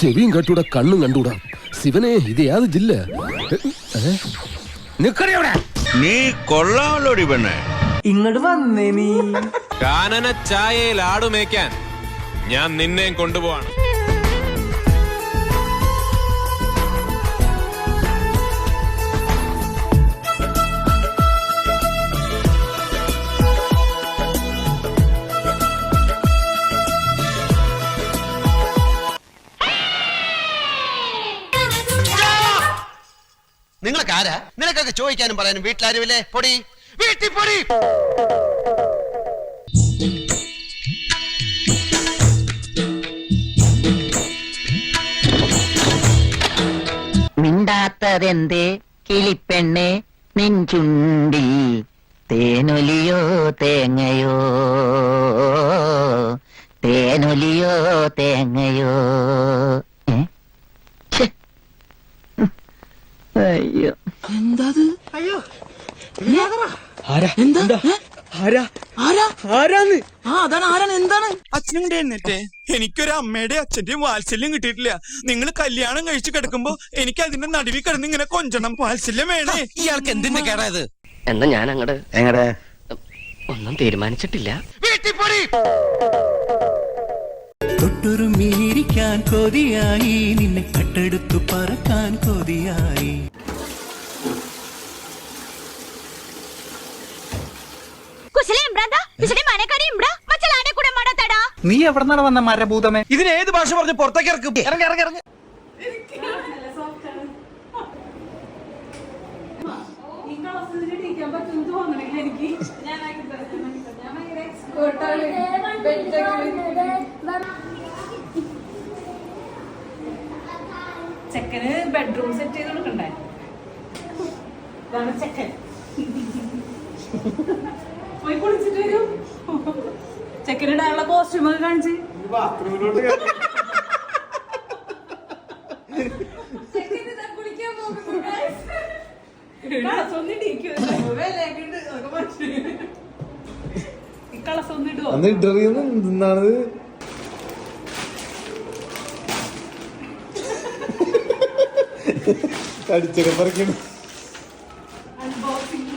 ചെവിയും കട്ടൂടാ കണ്ണും കണ്ടൂടാ. ശിവനെ ഇത് യാത് ജില്ല? നീ കൊള്ളാമല്ലോടി പെണ്ണെ. ഇങ്ങോട്ട് വന്നേ നീ. കാനന ചായയിൽ ആടുമേക്കാൻ ഞാൻ നിന്നെയും കൊണ്ടുപോവാണ്. നിനക്കൊക്കെ ചോദിക്കാനും പറയാനും വീട്ടിലാരുമില്ലേ? പൊടി. വീട്ടിൽ പൊടി. മിണ്ടാത്തതെന്തേ? കിളിപ്പെണ്ണെ നെഞ്ചുണ്ടി തേനൊലിയോ തേങ്ങയോ? തേനൊലിയോ തേങ്ങയോ? ഏ? ഛെ. അയ്യോ യാരാ ആരാ? എന്താ? ആ അതാണ് ആരാണ്? എന്താണ്? അച്ഛനും കൂടെ എന്നിട്ട്. എനിക്കൊരു അമ്മയുടെ അച്ഛന്റെയും വാത്സല്യം കിട്ടിയിട്ടില്ല. നിങ്ങൾ കല്യാണം കഴിച്ചു കിടക്കുമ്പോ എനിക്ക് അതിന്റെ നടുവിൽ കിടന്ന് ഇങ്ങനെ കൊഞ്ചണം വാത്സല്യം വേണേ. ഇയാൾക്ക് എന്തിന്റെ കേടായത്? എന്നാ ഞാൻ അങ്ങട് എങ്ങടെ? ഒന്നും തീരുമാനിച്ചിട്ടില്ല. വീട്ടിൽ പൊടി. മീരിക്കാൻ കൊതിയായി. നിന്നെ കട്ടെടുത്തു പറക്കാൻ കൊതിയായി. നീ എവിടെന്നാണ് വന്ന മരഭൂതമേ? ഇതിന് ഏത് ഭാഷ പറഞ്ഞു പുറത്തേക്ക് ഇറക്കും? ഇറങ്ങി ഇറങ്ങി ഇറങ്ങി. ചെക്കന് ബെഡ്റൂം സെറ്റ് ചെയ്ത് കൊടുക്കണ്ടേ? ചെക്കൻ. പോയി കുളിച്ചിട്ട് വരും. ചെക്കനിടാനുള്ള കോസ്റ്റ്യൂം ഒക്കെ കാണിച്ച്. കുളിക്കാൻ പോകുന്നു, guys. കളസ് ഒന്ന് ഇടിക്കും. വിലയൊക്കെ ഉണ്ട്, അതൊക്കെ മനസ്സിലായി. ഈ കളസ് ഒന്ന് ഇടുവോ അന്ന് ഇന്റർവ്യൂ എന്താണ് അടിച്ചൊക്കെ പറിക്കണം അൺബോക്സിംഗ്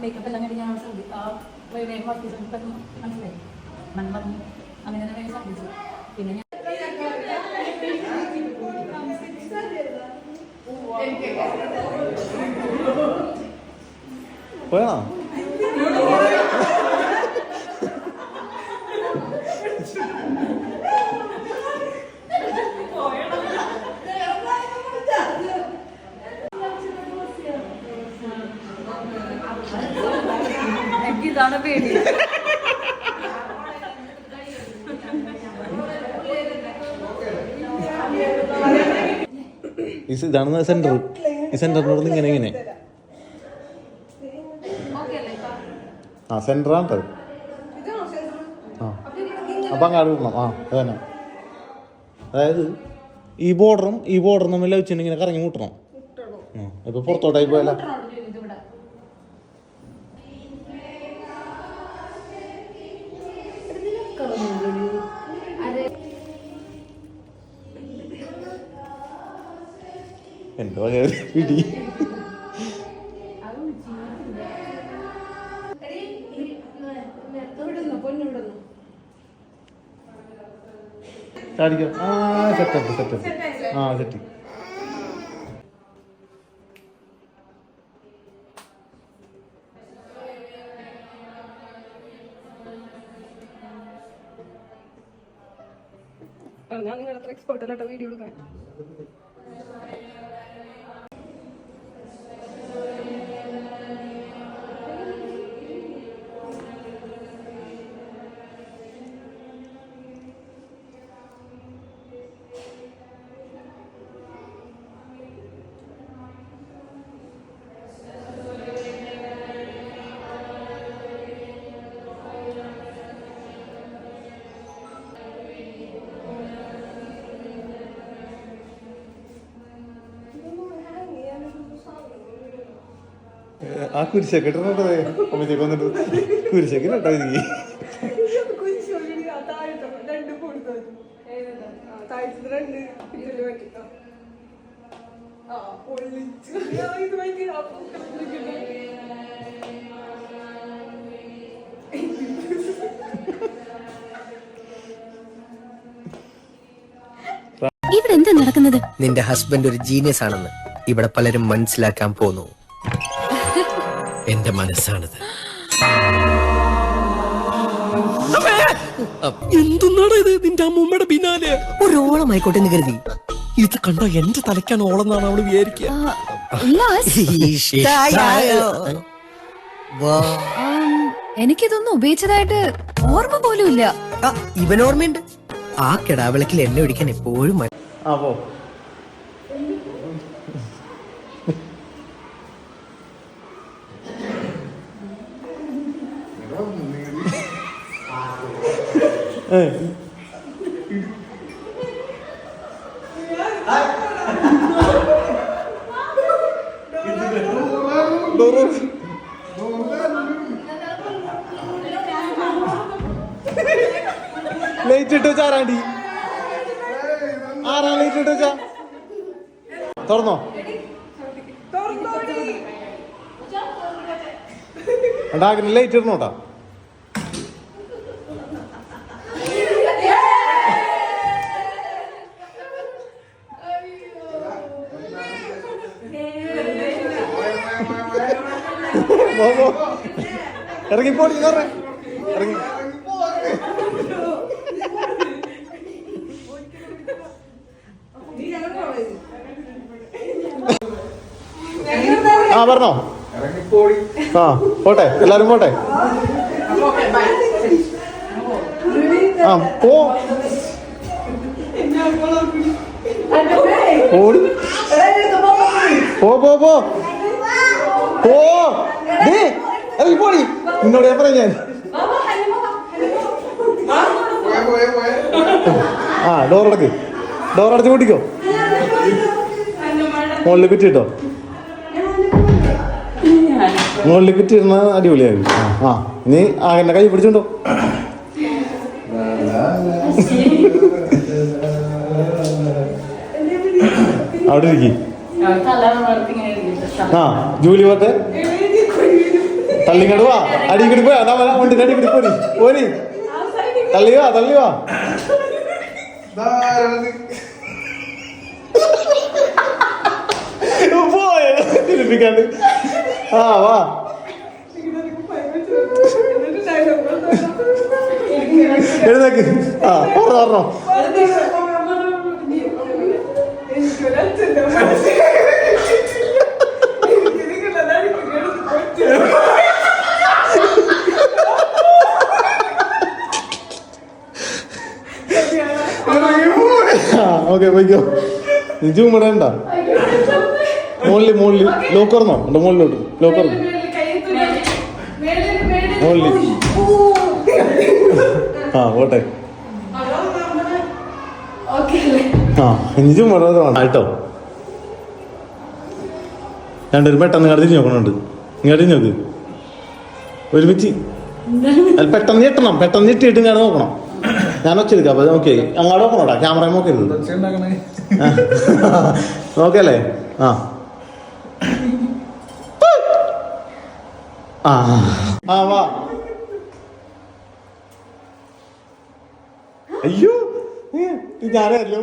മേക്കപ്പ് എല്ലാം കഴിഞ്ഞ് ഞാൻ ശ്രദ്ധിച്ചു ആ വേഗം വർക്ക് ചെയ്ത് മനസ്സിലായി മൺ പറഞ്ഞു അങ്ങനെ തന്നെ വേഗം ശ്രദ്ധിച്ചു പിന്നെ ഞാൻ പോയാ ഇതാണ് പേടി. ഈ ഇതാണ് സെന്റർ ഈ സെന്ററിനോട് ഇങ്ങനെ ഇങ്ങനെ. ആ സെന്ററാണ് ആ. അപ്പം അങ്ങാട് വിടണം. ആ അതന്നെ അതായത് ഈ ബോർഡറും ഈ ബോർഡറും തമ്മിൽ വെച്ചിട്ട് ഇങ്ങനെ കറങ്ങി മുട്ടണം. ഇപ്പൊ പുറത്തോട്ടായി പോയാലോ. ഒരു പിടി. കാണിക്കാം? ആ സെറ്റപ്പ് സെറ്റപ്പ് ആ സെറ്റ് ഞാൻ നിങ്ങളുടെ അത്ര എക്സ്പേർട്ടല്ലാട്ടോ വീഡിയോ എടുക്കാൻ. ആ കുരിശൊക്കെ ഇട്ടിട്ടുണ്ടേ. അമ്മച്ചേക്ക് വന്നിട്ട് കുരിശൊക്കെ ഇട്ടോ എനിക്ക് രണ്ട് കൊടുത്തു താഴ്ച രണ്ട് ഇതിൽ വെക്കാം ആ പൊള്ളിച്ചു ആ, ഇത് ഭയങ്കര ഇവിടെ എന്താ നടക്കുന്നത്? നിന്റെ ഹസ്ബൻഡ് ഒരു ജീനിയസ് ആണെന്ന് ഇവിടെ പലരും മനസ്സിലാക്കാൻ പോന്നു എന്റെ മനസ്സാണിത്. എന്തുന്നാടാ ഇത്? നിന്റെ അമ്മൂമ്മയുടെ പിന്നാലെ. ഒരോളമായിക്കോട്ടെ എന്ന് കരുതി. ഇത് കണ്ട? എന്റെ തലയ്ക്കാണ് ഓളെന്നാണ് അവൾ വിചാരിക്കുക എനിക്കിതൊന്നും ഉപയോഗിച്ചതായിട്ട് ഓർമ്മ പോലും ഇല്ല ഇവൻ ഓർമ്മയുണ്ട് ആ കിടാവിളക്കിൽ എന്നെ ഒഴിക്കാൻ എപ്പോഴും മ- ലൈറ്റ് ഇട്ട് വെച്ചാ ആരാണ്ടി? ആരാ ലൈറ്റ് ഇട്ട് വെച്ചാ? തുറന്നോ? ഉണ്ടാക്കുന്ന ലൈറ്റ് ഇടണോട്ടാ ഇറങ്ങി പോടി ഇറങ്ങി. ആ പറഞ്ഞോ. ആ പോട്ടെ എല്ലാരും പോട്ടെ. ആ പോ. പോടി പോ പോ പോ. പോ. ഇറങ്ങി പോടി നിന്നോട് ഞാൻ പറയാം ഞാൻ. ആ ഡോർ അടക്ക്. ഡോർ അടച്ച് കൂട്ടിക്കോ മുകളിൽ കുറ്റിട്ടോ മുകളിൽ കുറ്റിയിരുന്ന അടിപൊളിയായി ആ ആ നീ ആ എന്നെ കൈ പിടിച്ചുണ്ടോ? അവിടെ ഇരിക്കി. ആ ജൂലി പോട്ടെ തള്ളിങ്ങട് വാ. അടി കൂടി പോയാ. അതാ വരാൻ വേണ്ടി. അടി കൂടി പോരി. പോരി. തള്ളി വാ തള്ളി വാ. ആ വാ. എഴുന്നേക്ക്. ആ പറഞ്ഞോ പറഞ്ഞോ ഓക്കെ പോയിക്കോ. നിജു ജൂം ഇടണ്ട മുകളിൽ മുകളിൽ. ലോക്കറിനോ എന്റെ മുകളിലോട്ട്. ലോക്കറിന് മുകളിൽ. ആ പോട്ടെ. ആ നിജു വേണം കേട്ടോ രണ്ടുപേരും പെട്ടെന്ന് തിരിഞ്ഞ് നോക്കണുണ്ട്. ഇങ്ങോട്ട് നോക്ക്. ഒരുമിച്ച്. അത് പെട്ടെന്ന് ഞെട്ടണം. പെട്ടെന്ന് ഞെട്ടിയിട്ട് ഇങ്ങോട്ട് നോക്കണം. ഞാൻ ഒച്ചെടുക്കാം അപ്പൊ ഓക്കെ അങ്ങോട്ട് നോക്കണോട്ടാ ക്യാമറ നോക്കരുത് നോക്കല്ലേ ആ. ആ. ആ വാ. അയ്യോ. ഞാനല്ലോ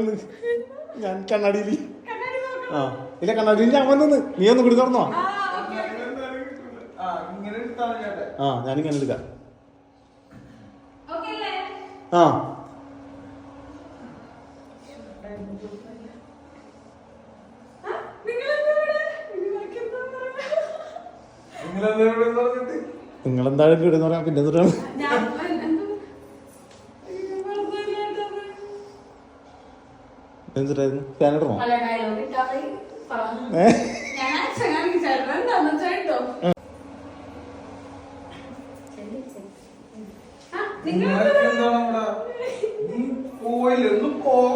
ഞാൻ കണ്ണാടിയിൽ. ആ. ഇല്ല കണ്ണാടിയിൽ ഞാൻ വന്നു നീ ഒന്ന് കുടി തുറന്നോ? ആ ഞാനിങ്ങനെ എടുക്കാം. ആ. നിങ്ങളെന്താണ് ഇവിടെ? പറയാ പിന്നെ എന്തിനാണ്? എന്തിട്ടായിരുന്നു ഏ? നിങ്ങൾ പോയില്ല ഒന്ന് പോകോ ഓക്കെ ബൈ ബൈ